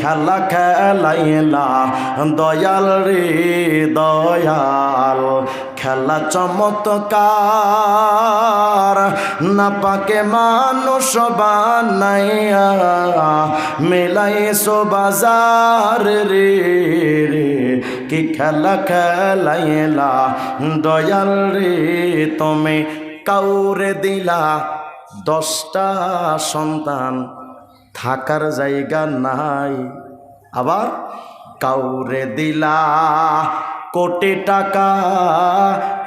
খেলা খেলাইলা, দয়াল রে দয়াল, খেলা চমৎকার। না পাকে মানুষ বানাইয়া, মেলাইছো বাজার রে রে, কি খেলা খেলাইলা, দয়াল রে তুমি কাউরে দিলা দশটা সন্তান। থাকার জায়গা নাই। আবার কাউরে দিলা কোটি টাকা,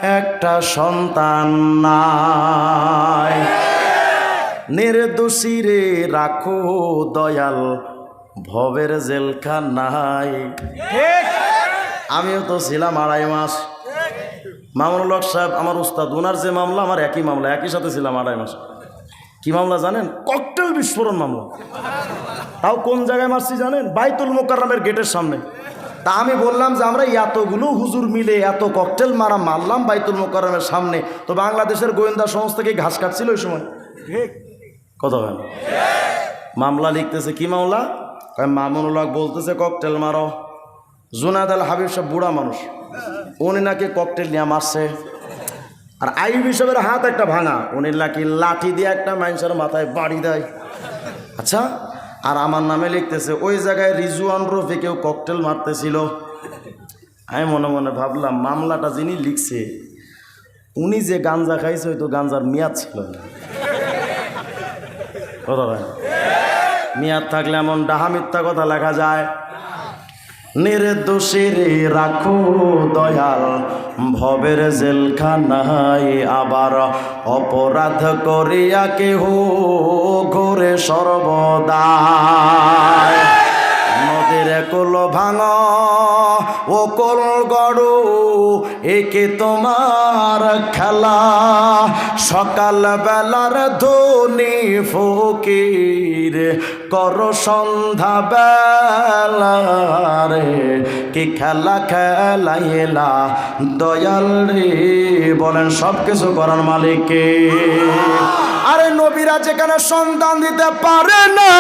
একটা সন্তান নাই। নির্দোষী রে রাখো দয়াল, ভবের জেলখা নাই। আমিও তো ছিলাম আড়াই মাস। মামুনুল হক সাহেব, আমার উস্তাদ ওনার যে মামলা, আমার একই মামলা, একই সাথে ছিলাম আড়াই মাস। কি মামলা জানেন? ককটেল বিস্ফোরণ মামলা। তাও কোন জায়গায় মারছি জানেন? বাইতুল মোকাররমের গেটের সামনে। তা আমি বললাম যে আমরা এতগুলো হুজুর মিলে এত ককটেল মারা মারলাম বাইতুল মোকাররমের সামনে। তো বাংলাদেশের গোয়েন্দা সংস্থাকে ঘাস কাটছিল ওই সময়? কত হয় মামলা লিখতেছে কি মামলা? মামুনুল হক বলতেছে ককটেল মারো। জুনাদ আল হাবিব সব বুড়া মানুষ। উনি নাকি ককটেল নিয়ে মারছে। আর আইব হিসাবের হাত একটা ভাঙা। উনি নাকি লাঠি দিয়ে একটা মানুষের মাথায় বাড়ি দেয়। আচ্ছা আর আমার নামে লিখতেছে, ওই জায়গায় রিজুয়ান রফি কেউ ককটেল মারতেছিল। আমি মনে মনে ভাবলাম, মামলাটা যিনি লিখছে, উনি যে গাঞ্জা খাইছে হয়তো গাঞ্জার মেয়াদ ছিল। মেয়াদ থাকলে এমন ডাহা মিথ্যা কথা লেখা যায়। নির্দোষীর রাখো দয়াল, ভবের জেলখানায় আবার অপরাধ করিয়া কেহ ঘরে সর্বদা নদীর কুল ভাঙ, ও কল গড়ু, একে তোমার খেলা। সকাল বেলার ধনী ফকির কর সন্ধ্যা বেলারে কি খেলা খেলাইলা দয়াল রে? বলেন, সব কিছু করার মালিককে। আরে নবীরা যেখানে সন্তান দিতে পারে না,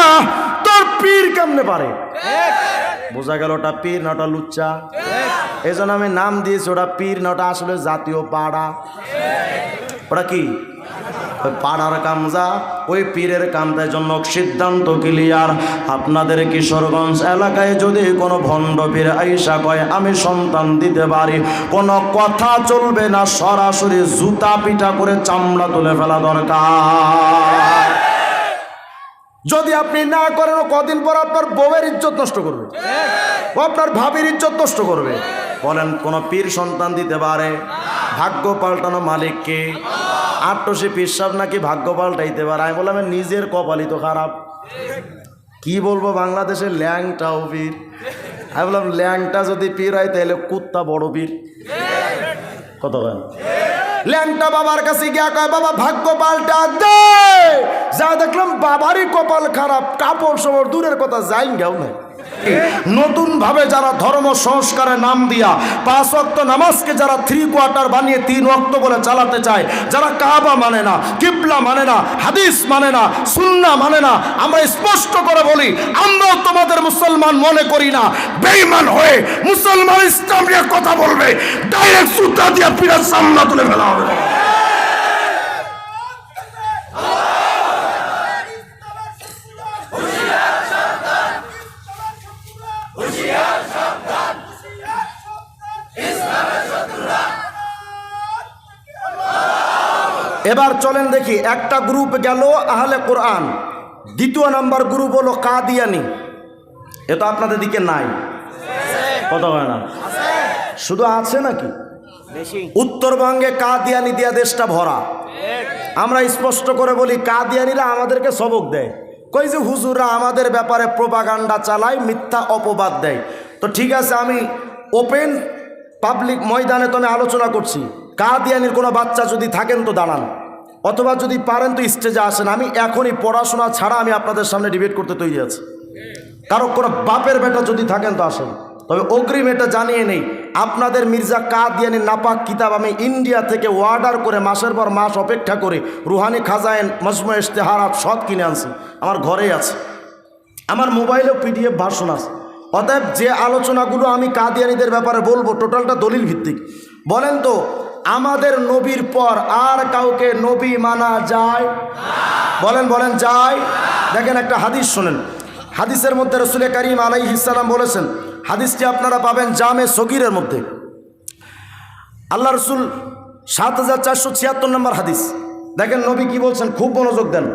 তোর পীর কেমনে পারে? বোঝা গেল ওটা পীর না ওটা লুচ্চা। এই আমি নাম দিয়েছি, ওটা পীর না ওটা আসলে জাতীয় পাড়া। ওটা কি? পাড়ার কামজা ওই পীরের কামতার জন্য সিদ্ধান্ত ক্লিয়ার। আপনাদের কিশোরগঞ্জ এলাকায় যদি কোনো ভণ্ড পীর আইসা কয়, আমি সন্তান দিতে পারি। কোনো কথা চলবে না, সরাসরি জুতা পিঠা করে চামড়া তুলে ফেলা দরকার। যদি আপনি না করেন, কদিন পর আপনার বউয়ের ইজ্জত নষ্ট করবে। আপনার ভাবির ইজ্জত নষ্ট করবে। বলেন, কোন পীর সন্তান দিতে পারে? ভাগ্য পাল্টানো মালিককে? আট্টসে পিসাব নাকি ভাগ্য পাল্টাইতে পারে? আমি বললাম নিজের কপালই তো খারাপ। কি বলব, বাংলাদেশের ল্যাংটাও পীর। আমি বললাম, ল্যাংটা যদি পীর হয়, তাহলে কুত্তা বড় পীর। কত কেন ল্যাংটা বাবার কাছে গিয়া কয়, বাবা, ভাগ্য পাল্টা দে। যা দেখলাম, বাবারই কপাল খারাপ, কাপড় সবর দূরের কথা যাই গেও না নতুন ভাবে যারা ধর্ম সংস্কারের নাম দিয়া পাঁচ অক্ত নামাজকে যারা থ্রি কোয়ার্টার বানিয়ে তিন অক্ত বলে চালাতে চায়, যারা কাবা মানে না, কিবলা মানে না, হাদিস মানে না, সুন্না মানে না, আমরা স্পষ্ট করে বলি, আমরাও তোমাদের মুসলমান মনে করি না, বেঈমান হয়ে মুসলমান ইসলাম নিয়ে কথা বলবে ডাইরেক্ট সুতা দিয়ে পিড়ার সামনা তুলে ফেলা হবে। এবার চলেন দেখি একটা গ্রুপ গেল আহলে কোরআন। দ্বিতীয় নাম্বার গ্রুপ হলো কাদিয়ানি। এটা আপনাদের দিকে নাই। কত হয় না। শুধু আছে নাকি? উত্তরবঙ্গে কাদিয়ানি দিয়া দেশটা ভরা। আমরা স্পষ্ট করে বলি কাদিয়ানিরা আমাদেরকে সবক দেয়। কই যে হুজুররা আমাদের ব্যাপারে প্রোপাগান্ডা চালায় মিথ্যা অপবাদ দেয়। তো ঠিক আছে আমি ওপেন পাবলিক ময়দানে তো আমি আলোচনা করছি। কাদিয়ানির কোনো বাচ্চা যদি থাকেন তো দাঁড়ান। অথবা যদি পারেন তো স্টেজে আসেন। আমি এখনই পড়াশোনা ছাড়া আমি আপনাদের সামনে ডিবেট করতে তৈরি আছি। কারও কোনো বাপের বেটা যদি থাকেন তো আসেন। তবে অগ্রিম এটা জানিয়ে নেই। আপনাদের মির্জা কাদিয়ানি নাপাক কিতাব আমি ইন্ডিয়া থেকে অর্ডার করে মাসের পর মাস অপেক্ষা করে রুহানি খাজায়েন মজমু ইশতেহারাত সব কিনে আনছি। আমার ঘরেই আছে। আমার মোবাইলেও পিডিএফ ভার্সন আছে। অতএব যে আলোচনাগুলো আমি কাদিয়ানিদের ব্যাপারে বলব টোটালটা দলিল ভিত্তিক। বলেন তো আমাদের নবীর পর আর কাউকে নবী মানা যায়? বলেন বলেন, যায়। দেখেন, একটা হাদিস শোনেন। হাদিসের মধ্যে রসুলের করিম আলাইহিসাল্লাম বলেছেন, হাদিসটি আপনারা পাবেন জামে সগিরের মধ্যে। আল্লাহ রসুল সাত হাজার চারশো ছিয়াত্তর নম্বর হাদিস। দেখেন, নবী কি বলছেন? খুব মনোযোগ দেন।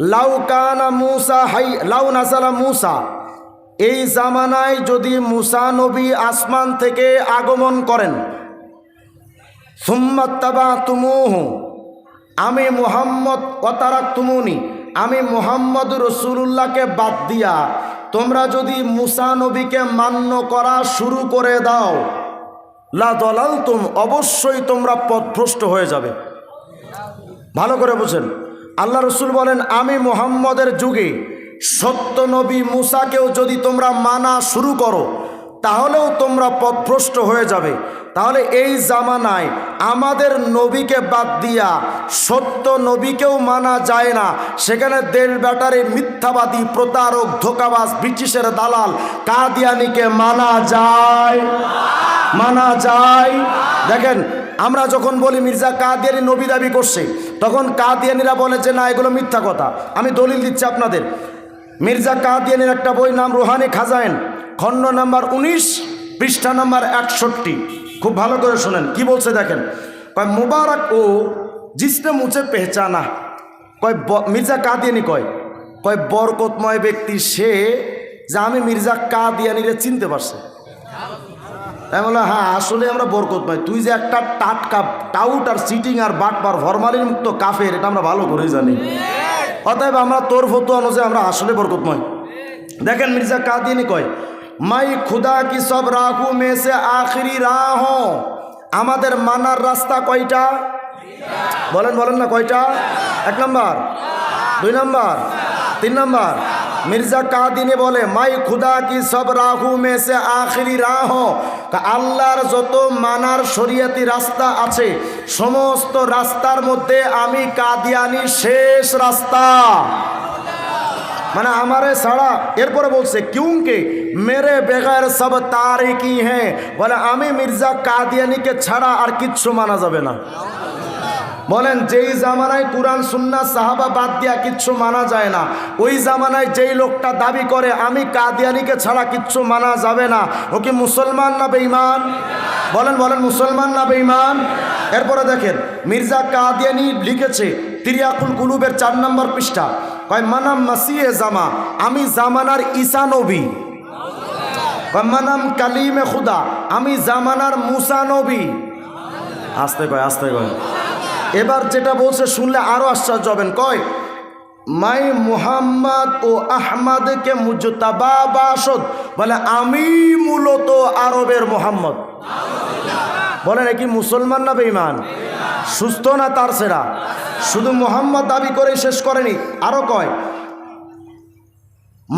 লাউ কানা মুসা হাই, লাউ নাসালা মুসা। এই জামানায় যদি মুসা নবী আসমান থেকে আগমন করেন সুম্মাত্তাবা তুমুহ আমি মুহাম্মদ অতারাক তুমুনি আমি মুহাম্মদ রসুল্লাহকে বাদ দিয়া তোমরা যদি মুসা নবীকে মান্য করা শুরু করে দাও, লা দলাল তুম অবশ্যই তোমরা পথভ্রষ্ট হয়ে যাবে। ভালো করে বুঝেন। আল্লাহ রসুল বলেন, আমি মুহাম্মদের যুগে সত্য নবী মুসাকেও যদি তোমরা মানা শুরু করো তাহলেও তোমরা পথভ্রষ্ট হয়ে যাবে। তাহলে এই জামানায় আমাদের নবীকে বাদ দিয়া সত্য নবীকেও মানা যায় না। সেখানে দেড় ব্যাটারে মিথ্যাবাদী, প্রতারক, ধোকাবাজ, ব্রিটিশের দালাল, কাদিয়ানিকে মানা যায়। মানা যায়। দেখেন, আমরা যখন বলি মির্জা কাদিয়ানি নবী দাবি করছে, তখন কাদিয়ানিরা বলে যে, না, এগুলো মিথ্যা কথা। আমি দলিল দিচ্ছি আপনাদের। মির্জা কাদিয়ানির একটা বই নাম রুহানি খাজাইন, খণ্ড নাম্বার উনিশ, পৃষ্ঠা নাম্বার একষট্টি। খুব ভালো করে শোনেন, কি বলছে দেখেন? কয়, মুবারক ও জিসনে মুছে পেহচানা। কয় মির্জা কাদিয়ানি কয় কয়, বরকতময় ব্যক্তি সে যে আমি মির্জা কাদিয়ানিরে চিনতে পারছে। তাই হ্যাঁ আসলে আমরা বরকতময়। তুই যে একটা টাটকা টাউট আর সিটিং আর বাটবার ফরমালিন মুক্ত কাফের, এটা আমরা ভালো করেই জানি। অতএব আমরা তোর ফতো অনুযায়ী আমরা আসলে বরকতময়। দেখেন মির্জা কাদিনি কয়, মাই খুদা কি সব রাহু মেসে আখরি রাহ? আমাদের মানার রাস্তা কয়টা? বলেন বলেন না কয়টা? এক নম্বর। দুই নম্বর। তিন নম্বর। মির্জা কাদিনে বলে, মাই খুদা কি সব রাহু মে সে আখরি রাহ? আল্লাহর যত মানার শরিয়াতি রাস্তা আছে, সমস্ত রাস্তার মধ্যে আমি কাদিয়ানি শেষ রাস্তা। মানে আমারে ছাড়া, এরপরে বলছে, কিউকে মেরে বেগার সব তারিকি হ্যাঁ। বলে, আমি মির্জা কাদিয়ানিকে ছাড়া আর কিচ্ছু মানা যাবে না। বলেন, যেই জামানায় কোরআন সুন্না সাহাবা বাদ দিয়া কিচ্ছু মানা যায় না, ওই জামানায় যেই লোকটা দাবি করে, আমি কাদিয়ানিকে ছাড়া কিচ্ছু মানা যাবে না। ও কি মুসলমান না বেঈমান? বলেন বলেন, মুসলমান না বেঈমান? এরপরে দেখেন, মির্জা কাদিয়ানি লিখেছে, তিরিয়াকুল কুলুবের চার নম্বর পৃষ্ঠা, কয়, মানাম মাসিয়ে জামা, আমি জামানার ঈসা নবী। মানাম কালিমে খুদা, আমি জামানার মুসা নবী। আসতে কয় আসতে কয়। এবার যেটা বলছে শুনলে আরও আশ্চর্য হবেন। কয়? মাই মুহাম্মদ ও আহমদকে মুজতাবা বাসদ বলে, আমি মূলত আরবের মোহাম্মদ। বলেন কি মুসলমান না বেঈমান? সুস্থ না তার সেরা? শুধু মোহাম্মদ দাবি করে শেষ করেনি। আরও কয়,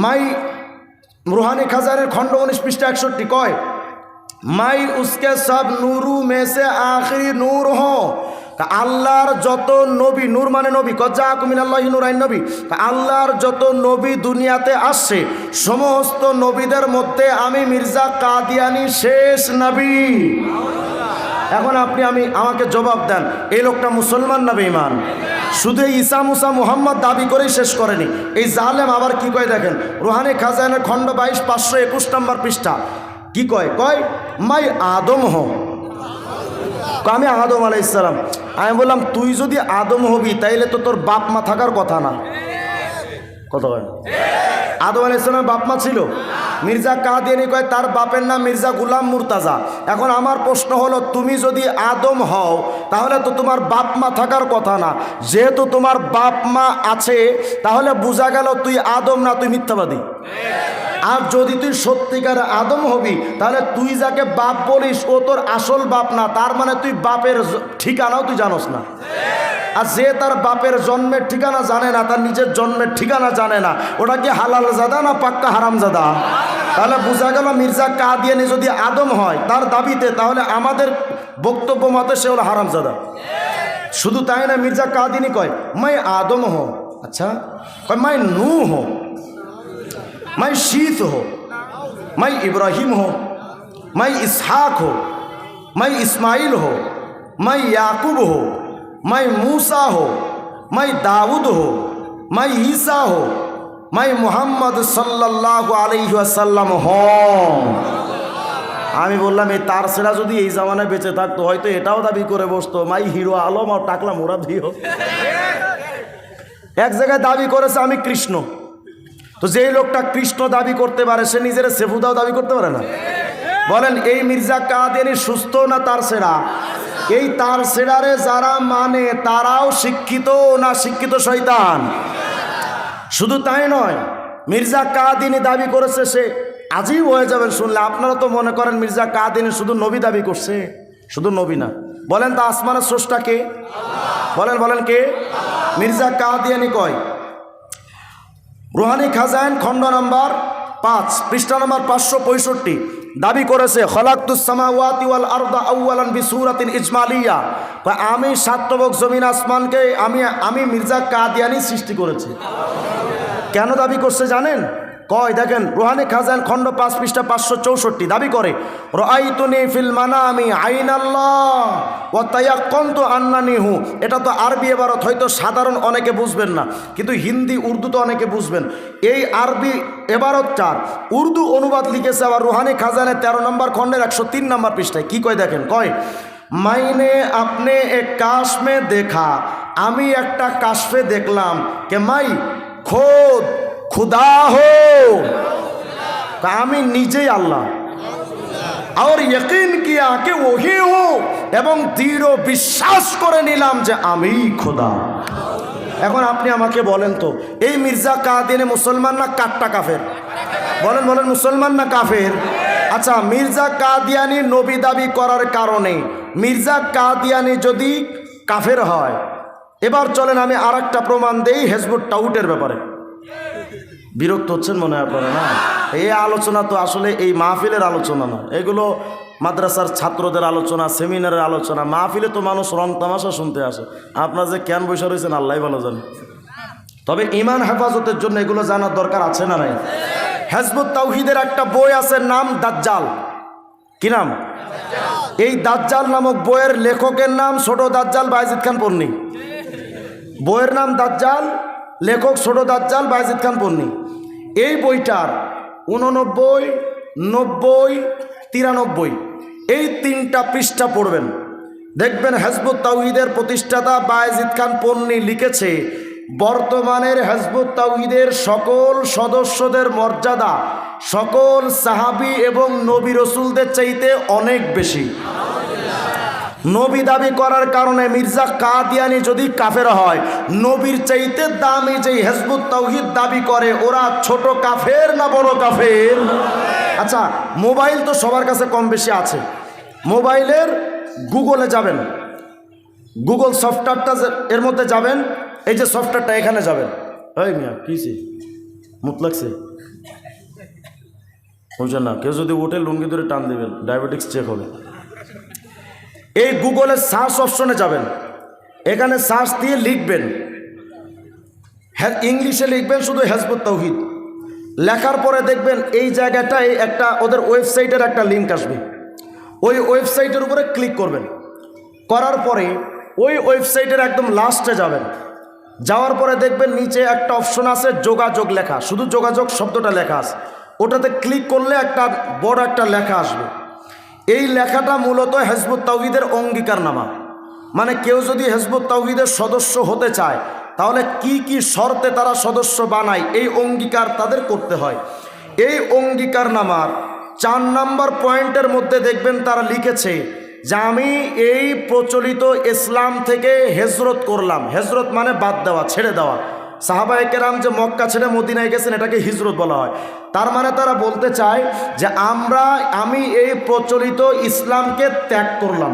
মাই রুহানি খাজানের খণ্ড উনিশ পৃষ্ঠা একষট্টি কয়, মাই উসকে সব নুরু মেসে আখরি নূর হো। আল্লাহর যত নবী, নূর মানে নবী কজা কুমিন আল্লাহ নুরাইন নবী, তা আল্লাহর যত নবী দুনিয়াতে আসছে, সমস্ত নবীদের মধ্যে আমি মির্জা কাদিয়ানি শেষ নবী। এখন আপনি আমি, আমাকে জবাব দেন, এই লোকটা মুসলমান না বেঈমান? শুধু ঈসা মুসা মুহাম্মদ দাবি করেই শেষ করেনি। এই জালেম আবার কি কয় দেখেন? রুহানি খাজানের খণ্ড বাইশ, পাঁচশো একুশ নম্বর পৃষ্ঠা। কি কয়? কয়, মাই আদম হ আমি আদম আলাইসালাম আমি বললাম, তুই যদি আদম হবি, তাইলে তো তোর বাপ মা থাকার কথা না। কত আদম আলাইসালামের বাপ মা ছিল। মির্জা কাদিয়ানি কয়, তার বাপের নাম মির্জা গুলাম মুরতাজা। এখন আমার প্রশ্ন হলো, তুমি যদি আদম হও, তাহলে তো তোমার বাপ মা থাকার কথা না। যেহেতু তোমার বাপ মা আছে, তাহলে বোঝা গেল তুই আদম না, তুই মিথ্যাবাদী। আর যদি তুই সত্যিকার আদম হবি, তাহলে তুই যাকে বাপ বলিস, ও তোর আসল বাপ না। তার মানে তুই বাপের ঠিকানাও তুই জানোস না। আর যে তার বাপের জন্মের ঠিকানা জানে না, তার নিজের জন্মের ঠিকানা জানে না, ওটা কি হালাল জাদা না পাক্কা হারাম জাদা? তাহলে বোঝা গেল মির্জা কাদিয়ানি যদি আদম হয় তার দাবিতে, তাহলে আমাদের বক্তব্য মতে সে হলো হারাম জাদা। শুধু তাই না মির্জা কাদিনী কয় মাই আদম হো আচ্ছা কয় মাই নু হো मैं शीत हो मैं इब्राहिम हो मैं इसहाक हो मैं इस्माइल हो मैं याकूब हो मैं मूसा हो मैं दाऊद हो मैं ईसा हो मैं মোহাম্মদ সাল্লাল্লাহু আলাইহি ওয়াসাল্লাম হম আমি বললাম এই তার সেরা যদি এই জামানায় বেঁচে থাকতো হয়তো এটাও দাবি করে বসতো মাই হিরো আলম আর টাকলা মোরা দিও এক জায়গায় দাবি করেছে আমি কৃষ্ণ তো যেই লোকটা কৃষ্ণ দাবি করতে পারে, সে নিজের সেফুদাও দাবি করতে পারে না। বলেন, এই মির্জা কাদিয়ানি সুস্থ না তার সেরা? এই তার সেরারে যারা মানে তারাও শিক্ষিত না শিক্ষিত শয়তান। শুধু তাই নয়, মির্জা কাদিনী দাবি করেছে সে আজই হয়ে যাবেন শুনলে। আপনারা তো মনে করেন মির্জা কাদিনী শুধু নবী দাবি করছে, শুধু নবী না। বলেন, তো আসমানের স্রষ্টা কে? বলেন বলেন কে? মির্জা কাদিয়ানি কয়। রুহানি খাজাইন খণ্ড নম্বর পাঁচ, পৃষ্ঠা নাম্বার পাঁচশো পঁয়ষট্টি। দাবি করেছে ওয়াল আরদা আউয়ালান বিসুরাতিন ইজমালিয়া। আমি সাতবক জমিন আসমানকে, আমি আমি মির্জা কাদিয়ানি সৃষ্টি করেছি। কেন দাবি করছে জানেন? কয়, দেখেন, রোহানি খাজান খণ্ড পাঁচ পৃষ্ঠা পাঁচশো চৌষট্টি দাবি করে ফিল আইন এটা তো আরবি এবারত হয়তো সাধারণ অনেকে বুঝবেন না, কিন্তু হিন্দি, উর্দু তো অনেকে বুঝবেন। এই আরবি এবারতটার উর্দু অনুবাদ লিখেছে আবার রুহানি খাজানে তেরো নম্বর খণ্ডের একশো তিন নম্বর পৃষ্ঠায়। কী কয় দেখেন, কয়, মাইনে আপনি এক কাশ মে দেখা, আমি একটা কাশফে দেখলাম, কে মাই? খোদ। খুদা হো। আমি নিজেই আল্লাহ। আর ইকিন কিয়া কে ওহি হো এবং দৃঢ় বিশ্বাস করে নিলাম যে আমি খোদা। এখন আপনি আমাকে বলেন তো, এই মির্জা কাদিনে মুসলমান না কাট্টা কাফের? বলেন বলেন, মুসলমান না কাফের? আচ্ছা মির্জা কাদিয়ানি নবী দাবি করার কারণে মির্জা কাদিয়ানি যদি কাফের হয়, এবার চলেন আমি আর প্রমাণ দেই হেজবুট টাউটের ব্যাপারে। বিরক্ত হচ্ছেন মনে হয় আপনারা না? এই আলোচনা তো আসলে এই মাহফিলের আলোচনা না। এগুলো মাদ্রাসার ছাত্রদের আলোচনা সেমিনারের আলোচনা। মাহফিলে তো মানুষ রং তামাশা শুনতে আসে। আপনারা যে কেন বসে রয়েছেন আল্লাহ ভালো জানে। তবে ইমান হেফাজতের জন্য এগুলো জানার দরকার আছে না নাই? হেজবুত তাওহিদের একটা বই আছে নাম দাজ্জাল। কি নাম? এই দাজ্জাল নামক বইয়ের লেখকের নাম ছোট দাজ্জাল বাইজিদ খান পন্নী। বইয়ের নাম দাজ্জাল লেখক ছোট দাজ্জাল বাইজিদ খান পন্নী এই বইটার উননব্বই, নব্বই, তিরানব্বই, এই তিনটা পৃষ্ঠা পড়বেন। দেখবেন হেজবুত তাওহিদের প্রতিষ্ঠাতা বায়েজিদ খান পন্নী লিখেছে, বর্তমানের হেজবুত তাওহিদের সকল সদস্যদের মর্যাদা সকল সাহাবি এবং নবী রসুলদের চাইতে অনেক বেশি। নবী দাবি করার কারণে মির্জা কাদিয়ানি যদি কাফের হয়, নবীর চাইতে দামি যে হেজবুত তাওহিদ দাবি করে, ওরা ছোট কাফের না বড় কাফের? আচ্ছা মোবাইল তো সবার কাছে কম বেশি আছে। মোবাইলের গুগলে যাবেন। গুগল সফটওয়্যারটা এর মধ্যে যাবেন, এই যে সফটওয়্যারটা এখানে যাবেন। এই মিয়া কিসে মুত লাগছে? বুঝছেন না, কেউ যদি ওঠে লুঙ্গি ধরে টান দেবেন, ডায়াবেটিক্স চেক হবে। এই গুগলের সার্চ অপশনে যাবেন। এখানে সার্চ দিয়ে লিখবেন। হ্যাঁ ইংলিশে লিখবেন শুধু হেজবুত তৌহিদ লেখার পরে দেখবেন এই জায়গাটায় একটা ওদের ওয়েবসাইটের একটা লিঙ্ক আসবে। ওই ওয়েবসাইটের উপরে ক্লিক করবেন। করার পরে ওই ওয়েবসাইটের একদম লাস্টে যাবেন। যাওয়ার পরে দেখবেন নিচে একটা অপশন আছে যোগাযোগ লেখা। শুধু যোগাযোগ শব্দটা লেখা আছে। ওটাতে ক্লিক করলে একটা বড় একটা লেখা আসবে। এই লেখাটা মূলত হেজবুত তাওহিদের অঙ্গীকারনামা। মানে কেউ যদি হেজবুত তাওহিদের সদস্য হতে চায়, তাহলে কি কি শর্তে তারা সদস্য বানায়, এই অঙ্গীকার তাদের করতে হয়। এই অঙ্গীকারনামার চার নাম্বার পয়েন্টের মধ্যে দেখবেন তারা লিখেছে যে আমি এই প্রচলিত ইসলাম থেকে হেজরত করলাম। হেজরত মানে বাদ দেওয়া, ছেড়ে দেওয়া। সাহাবায়ে কেরাম যে মক্কা ছেড়ে মদিনায় গেছেন, এটাকে হিজরত বলা হয়। তার মানে তারা বলতে চায় যে আমরা, আমি এই প্রচলিত ইসলামকে ত্যাগ করলাম।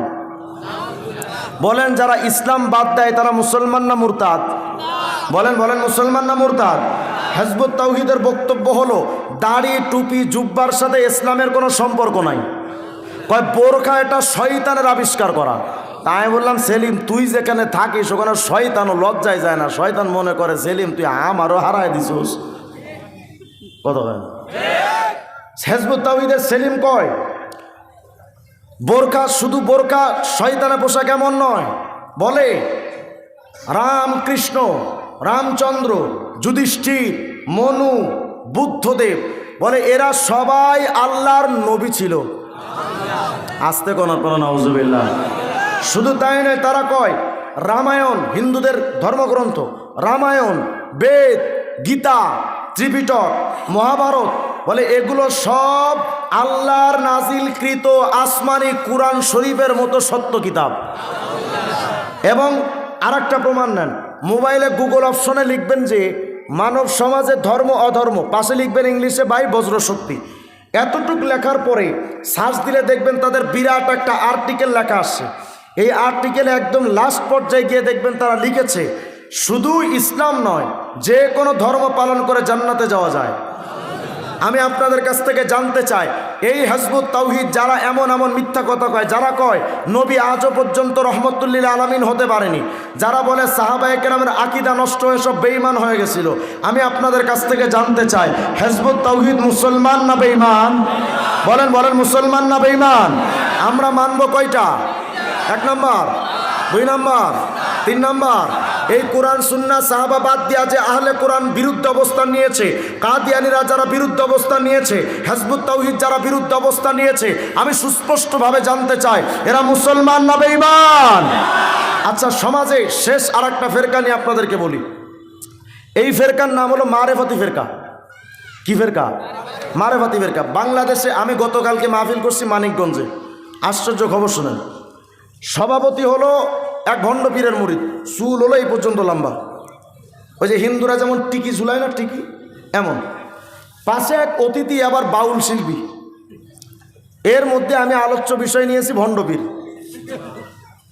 বলেন, যারা ইসলাম বাদ দেয়, তারা মুসলমান না মুরতাদ? বলেন বলেন, মুসলমান না মুরতাদ? হেজবুত তাওহিদের বক্তব্য হলো, দাড়ি, টুপি, জুব্বার সাথে ইসলামের কোনো সম্পর্ক নাই। কয়, বোরখা এটা শয়তানের আবিষ্কার করা। আমি বললাম, সেলিম, তুই যেখানে থাকিস, ওখানে শয়তানও লজ্জায় যায় না। শয়তান মনে করে, সেলিম, তুই আমারও হারায় দিছিস। কত হয়? হেজবুত তাহিদের সেলিম কয় বোরকা শুধু বোরকা শয়তানে পোশাক এমন নয়। বলে, রামকৃষ্ণ, রামচন্দ্র, যুধিষ্ঠির, মনু, বুদ্ধদেব, বলে, এরা সবাই আল্লাহর নবী ছিল। আসতে কোন নওজুবিল্লাহ শুধু তাই নয়, তারা কয়, রামায়ণ, হিন্দুদের ধর্মগ্রন্থ, রামায়ণ, বেদ, গীতা, ত্রিপিটক, মহাভারত, বলে এগুলো সব আল্লাহর নাজিলকৃত আসমানি কুরআন শরীফের মতো সত্য কিতাব। এবং আর প্রমাণ নেন, মোবাইলে গুগল অপশনে লিখবেন যে, মানব সমাজে ধর্ম অধর্ম, পাশে লিখবেন ইংলিশে বাই বজ্রশক্তি। এতটুক লেখার পরে সার্চ দিলে দেখবেন তাদের বিরাট একটা আর্টিকেল লেখা আসছে। এই আর্টিকেলে একদম লাস্ট পর্যায়ে গিয়ে দেখবেন তারা লিখেছে, শুধু ইসলাম নয়, যে কোনো ধর্ম পালন করে জান্নাতে যাওয়া যায়। আমি আপনাদের কাছ থেকে জানতে চাই, এই হাজবুত তাওহিদ যারা এমন এমন মিথ্যা কথা কয়, যারা কয়, নবী আজও পর্যন্ত রহমতুল্লিল আলমিন হতে পারেনি। যারা বলে সাহাবায়ে কেরামের আকিদা নষ্ট হয়ে সব বেইমান হয়ে গেছিল। আমি আপনাদের কাছ থেকে জানতে চাই, হেজবুত তাওহিদ মুসলমান না বেইমান বলেন বলেন, মুসলমান না বেইমান আমরা মানব কয়টা? এক নম্বর, দুই নম্বর, তিন নম্বর। এই কোরআন সুন্না সাহাবা বাদ দিয়া যে আহলে কোরআন বিরুদ্ধ অবস্থান নিয়েছে, কাদিয়ানিরা যারা বিরুদ্ধ অবস্থান নিয়েছে, হেজবুত তাওহিদ যারা বিরুদ্ধ অবস্থান নিয়েছে, আমি সুস্পষ্টভাবে জানতে চাই, এরা মুসলমান না বেঈমান? আচ্ছা সমাজে শেষ আর একটা ফেরকা নিয়ে আপনাদেরকে বলি। এই ফেরকার নাম হলো মারেফতি ফেরকা। কি ফেরকা? মারেফাতি ফেরকা। বাংলাদেশে আমি গতকালকে মাহফিল করছি মানিকগঞ্জে। আশ্চর্য খবর শুনেন। সভাপতি হলো এক ভণ্ড পীরের মুরিদ চুল হলো এই পর্যন্ত লম্বা। ওই যে হিন্দুরা যেমন টিকি ঝুলায় না, টিকি? এমন। পাশে এক অতিথি আবার বাউল শিল্পী। এর মধ্যে আমি আলোচ্য বিষয় নিয়েছি ভণ্ডপীর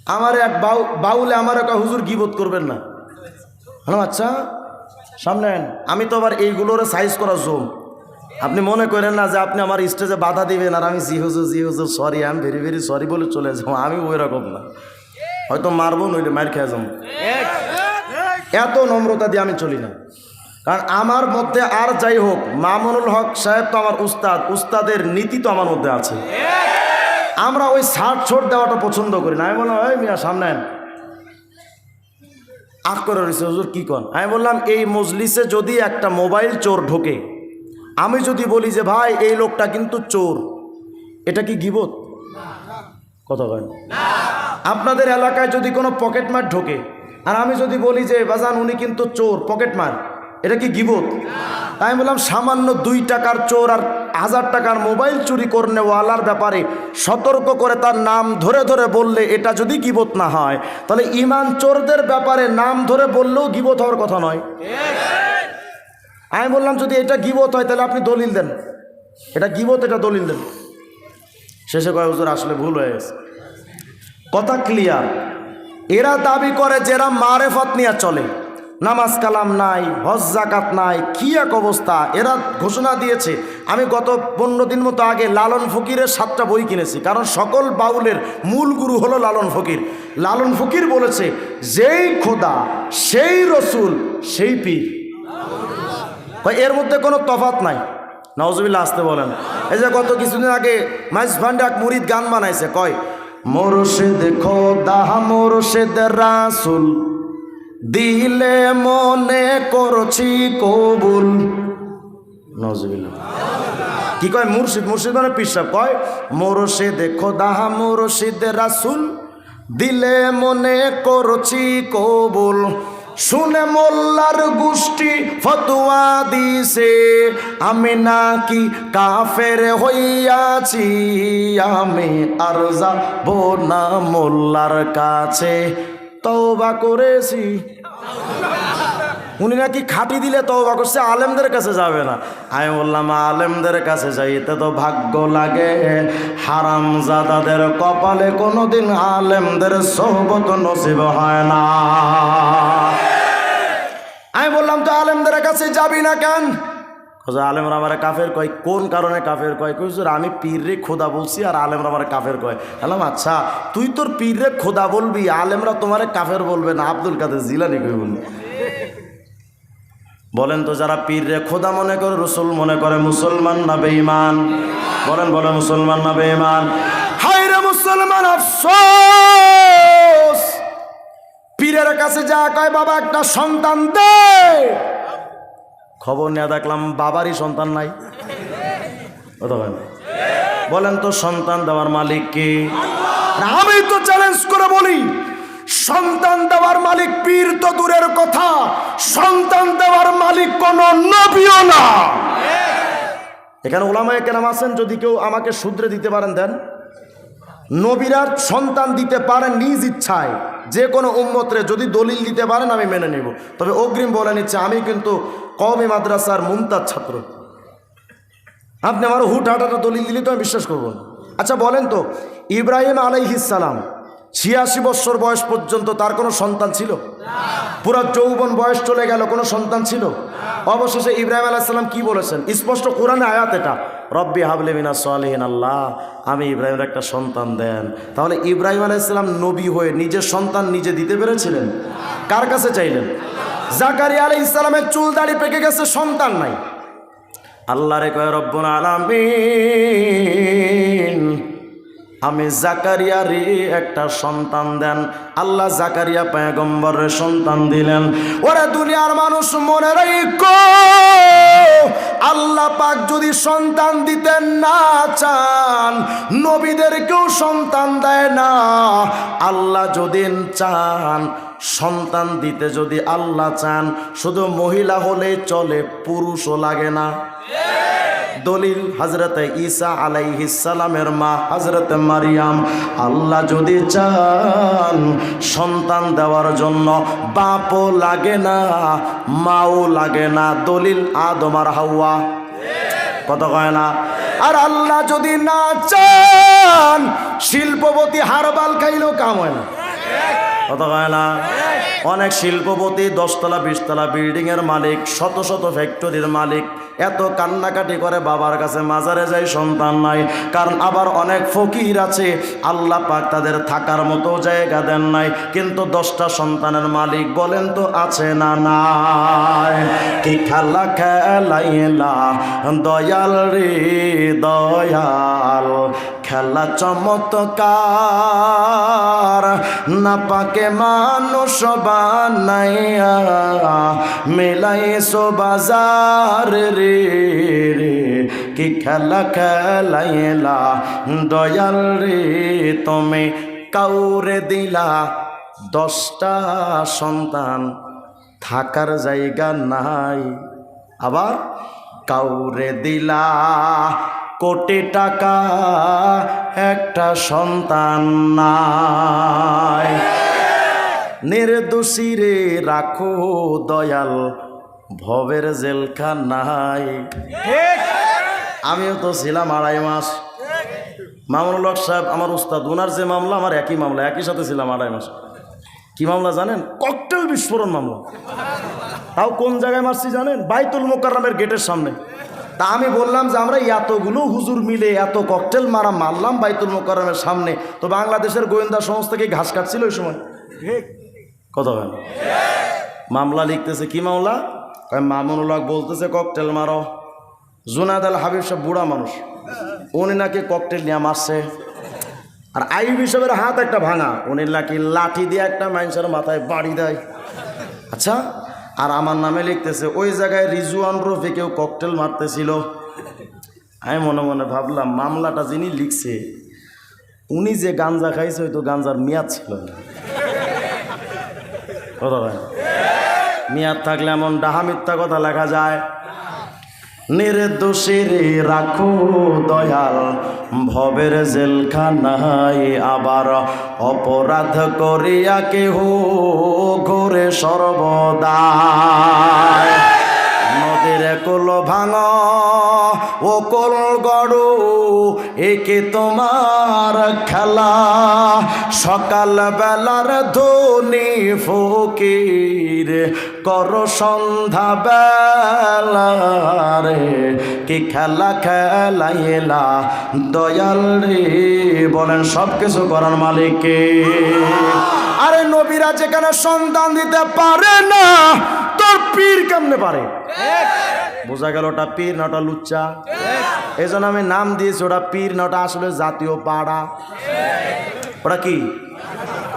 আমার এক বাউ, বাউলে আমার এক হুজুর গিবোধ করবেন না। হ্যালো আচ্ছা? সামনে আমি তো আবার এইগুলোর সাইজ করার জোম। আপনি মনে করেন না যে আপনি আমার স্টেজে বাধা দিবেন আর আমি জি হুজুর জি হুজুর সরি আমি ভেরি ভেরি সরি বলে চলে যাব। আমি ওই রকম না। হয়তো মারবো, নইলে মার খেয়ে যাব। এত নম্রতা দিয়ে আমি চলি না। কারণ আমার মধ্যে আর যাই হোক, মামুনুল হক সাহেব তো আমার উস্তাদ, উস্তাদের নীতি তো আমার মধ্যে আছে। আমরা ওই শার্ট ছোট দেওয়াটা পছন্দ করি না। আমি বললাম ওই মিয়া, সামনে। আখ করে রয়েছে হুজুর, কী কন? আমি বললাম, এই মজলিসে যদি একটা মোবাইল চোর ঢোকে আমি যদি বলি যে, ভাই, এই লোকটা কিন্তু চোর। এটা কি গিবত? কথা কয় আপনাদের এলাকায় যদি কোনো পকেট মার ঢোকে, আর আমি যদি বলি যে, বাজান, উনি কিন্তু চোর, পকেট মার, এটা কি গিবত? তাই বললাম, সামান্য দুই টাকার চোর আর হাজার টাকার মোবাইল চুরি করনেওয়ালার ব্যাপারে সতর্ক করে তার নাম ধরে ধরে বললে এটা যদি গিবত না হয়, তাহলে ইমান চোরদের ব্যাপারে নাম ধরে বললেও গিবত হওয়ার কথা নয়। আমি বললাম, যদি এটা গিবত হয়, তাহলে আপনি দলিল দেন। এটা গিবত, এটা দলিল দেন। শেষে কয়, হুজুর, আসলে ভুল হয়ে গেছে। কথা ক্লিয়ার এরা দাবি করে যে এরা মারেফত নিয়ে চলে। নামাজ কালাম নাই, হজ জাকাত নাই, কি এক অবস্থা? এরা ঘোষণা দিয়েছে, আমি গত পনেরো দিন মতো আগে লালন ফকিরের সাতটা বই কিনেছি, কারণ সকল বাউলের মূল গুরু হলো লালন ফকির। লালন ফকির বলেছে, যেই খোদা, সেই রসুল, সেই পীর। এর মধ্যে কোনো তফাত নাই। নওয়াজবিল্লা আসতে বলেন। এই যে গত কিছুদিন আগে মাইজ ভান্ডে এক মুরিদ গান বানাইছে, কয়, মোরশেদ খোদা, মোরশেদ রাসুল, দিলে মনে করছি কবুল। নজবিল্লা কি কয়, মুর্শিদ মুর্শিদ মানে পিসাব কয়, মোরশেদ খোদা, মোরশিদ রাসুল, দিলে মনে করছি কবুল। শুনে মোল্লার গোষ্ঠী ফতুয়া দিছে আমি নাকি কাফের হইয়াছি, আমি আর যাব না মোল্লার কাছে। তবা করেছি। উনি নাকি খাটি দিলে তওবা করছে, আলেমদের কাছে যাবে না। আমি বললাম, আলেমদের কাছে যাইতে তো ভাগ্য লাগে। হারাম জাদাদের কপালে কোনোদিন আলেমদের সোহবত নসিব হয় না। আমি বললাম, তো আলেমদের কাছে যাবি না কেন? আলেমরা আমার কাফের কয়। কোন কারণে কাফের কয়? কইসুর আমি পীররে খোদা বলছি আর আলেমরা আমার কাফের কয়। বললাম আচ্ছা তুই তোর পীররে খোদা বলবি, আলেমরা তোমারে কাফের বলবে না? আব্দুল কাদের জিলানি কই বলবি বলেন তো যারা পীররে খোদা মনে করে, রসুল মনে করে, মুসলমান না বেঈমান? বলেন বলে মুসলমান না বেঈমান? হাই রে মুসলমান, আফসোস! পীরের কাছে যা কয়, বাবা, একটা সন্তান দে! খবর নিয়ে দেখলাম বাবারই সন্তান নাই। কথা বলেন। তো সন্তান দেওয়ার মালিক কে? আমি তো চ্যালেঞ্জ করে বলি সন্তান দেওয়ার মালিক পীর তো দূরের কথা। সন্তান দেওয়ার মালিক কোন নবীও না। এখানে ওলামায় কেনাম আছেন, যদি কেউ আমাকে শুধরে দিতে পারেন দেন। নবীরা সন্তান দিতে পারেন নিজ ইচ্ছায়, যে কোনো উম্মতরে যদি দলিল দিতে পারেন, আমি মেনে নেব। তবে অগ্রিম বলে নিচ্ছে, আমি কিন্তু কওমি মাদ্রাসার মুমতাজ ছাত্র। আপনি আমার হুট হাটাটা দলিল দিলে তো আমি বিশ্বাস করব আচ্ছা বলেন তো, ইব্রাহিম আলাইহিসালাম ছিয়াশি বছর বয়স পর্যন্ত তার কোনো সন্তান ছিল? পুরা যৌবন বয়স চলে গেল, কোনো সন্তান ছিল? অবশেষে ইব্রাহিম আলাইসাল্লাম কি বলেছেন? স্পষ্ট কোরআনে আয়াত এটা। রব্বি হাবলে মিনা সালেহিন, আল্লাহ, আমি ইব্রাহিমের একটা সন্তান দেন। তাহলে ইব্রাহিম আলাইসাল্লাম নবী হয়ে নিজের সন্তান নিজে দিতে পেরেছিলেন? কার কাছে চাইলেন? জাকারি আলাই ইসলামের চুল দাড়ি পেকে গেছে, সন্তান নাই। আল্লাহ রে কয়, রব্বুল আলামিন আমি জাকারিয়ারে একটা সন্তান দেন। আল্লাহ জাকারিয়া পয়গম্বরের সন্তান দিলেন। ওরা দুনিয়ার মানুষ মনে রেখো, আল্লাহ পাক যদি সন্তান দিতেন না চান নবীদেরকেও সন্তান দেয় না। আল্লাহ যদি চান, সন্তান দিতে যদি আল্লাহ চান, শুধু মহিলা হলেই চলে, পুরুষও লাগে না। দলিল হজরতে ঈসা আলাইহিসালামের মা হজরতে মারিয়াম, আল্লাহ যদি চান সন্তান দেওয়ার জন্য, বাপও লাগে না, মাও লাগে না, দলিল আদম আর হাওয়া। কত কয় না? আর আল্লাহ যদি না চান, শিল্পপতি হারবাল খাইলেও কাম হয় না। কত কয় না অনেক শিল্পপতি, দশতলা, বিশতলা বিল্ডিং এর মালিক, শত শত ফ্যাক্টরির মালিক। এত কান্নাকাটি করে বাবার কাছে মাজারে যায় সন্তান নাই। কারণ আবার অনেক ফকির আছে। আল্লাহ পাক তাদের থাকার মতো জায়গা দেন নাই। কিন্তু দশটা সন্তানের মালিক বলেন তো, আছে না নাই? কি খেলা খেলাইলা? দয়াল রে, দয়াল। খেলা চমৎকার। না পাকে মানুষ বানাইয়া মেলাইছো বাজার রে রে। কি খেলা খেলাইলা দয়াল রে, তুমি কাউরে দিলা দশটা সন্তান। থাকার জায়গা নাই, আবার কাউরে দিলা কোটি টাকা একটা সন্তান নাই। নির্দোষী রে, রাখো দয়াল, ভবের জেলখানায় আমিও তো ছিলাম আড়াই মাস। মামুনুল হক সাহেব, আমার উস্তাদ ওনার যে মামলা, আমার একই মামলা, একই সাথে ছিলাম আড়াই মাস। কি মামলা জানেন? ককটেল বিস্ফোরণ মামলা। তাও কোন জায়গায় মারছি জানেন? বাইতুল মোকাররমের গেটের সামনে। তা আমি বললাম যে আমরা এতগুলো হুজুর মিলে এত ককটেল মারা মারলাম বাইতুল মোকাররমের সামনে। তো বাংলাদেশের গোয়েন্দা সংস্থা কি ঘাস কাটছিল ওই সময়? কথা হয় মামলা লিখতেছে কি মামলা? কয় মামুনুল হক বলতেছে ককটেল মারো। জুনাদ আল হাবিব সব বুড়া মানুষ। উনি নাকি ককটেল নিয়ে মারছে। আর আইব হিসাবের হাত একটা ভাঙা। উনি নাকি লাঠি দিয়ে একটা মানুষের মাথায় বাড়ি দেয়। আচ্ছা আর আমার নামে লিখতেছে, ওই জায়গায় রিজুয়ান রফি কেউ ককটেল মারতেছিল। আমি মনে মনে ভাবলাম, মামলাটা যিনি লিখছে, উনি যে গাঞ্জা খাইছে হয়তো গাঞ্জার মেয়াদ ছিল মেয়াদ থাকলে এমন ডাহা মিথ্যা কথা লেখা যায়। নির্দোষীর রাখো দয়াল, ভবের জেলখানায় আবার অপরাধ করিয়া কেহ ঘরে সর্বদা। নদীর কুল ভাঙ, ও কোল গড় একে তোমার খেলা। সকাল বেলার ধনি ফকির, কর সন্ধ্যা বেলারে কি খেলা খেলাইলা দয়াল রে, বলেন সব কিছু করার মালিককে। আরে নবীরা যেখানে সন্তান দিতে পারে না, তোর পীর কেমনে পারে? বোঝা গেল ওটা পীর না ওটা লুচ্চা। এই জন্য আমি নাম দিয়েছি, ওটা পীর না ওটা আসলে জাতীয় পাড়া। ওটা কি?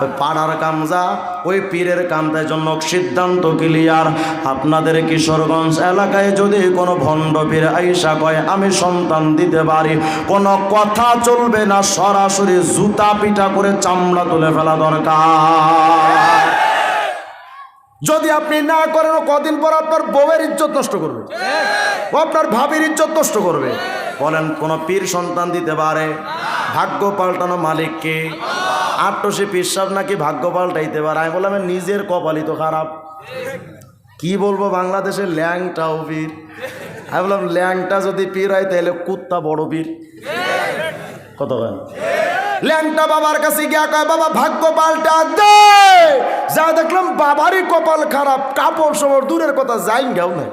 ওই পাড়ার কামজা, ওই পীরের কামতার জন্য সিদ্ধান্ত ক্লিয়ার। আপনাদের কিশোরগঞ্জ এলাকায় যদি কোনো ভণ্ড পীর আইসা কয়, আমি সন্তান দিতে পারি। কোনো কথা চলবে না, সরাসরি জুতা পিটা করে চামড়া তুলে ফেলা দরকার। যদি আপনি না করেন কদিন পর আপনার বউয়ের ইজ্জত নষ্ট করবে। আপনার ভাবির ইজ্জত নষ্ট করবে। বলেন, কোন পীর সন্তান দিতে পারে? ভাগ্য পাল্টানো মালিককে? আটশি পিসাব নাকি ভাগ্য পাল্টাইতে পারে? আমি বললাম, নিজের কপালই তো খারাপ। কি বলব, বাংলাদেশের ল্যাংটাও পীর। আমি বললাম, ল্যাংটা যদি পীর হয়, তাহলে কুত্তা বড় পীর। কত ল্যাংটা বাবার কাছে গিয়া কয়, বাবা, ভাগ্য পাল্টা দে। যা দেখলাম বাবারই কপাল খারাপ কাপড় সবর দূরের কথা যাই গেও না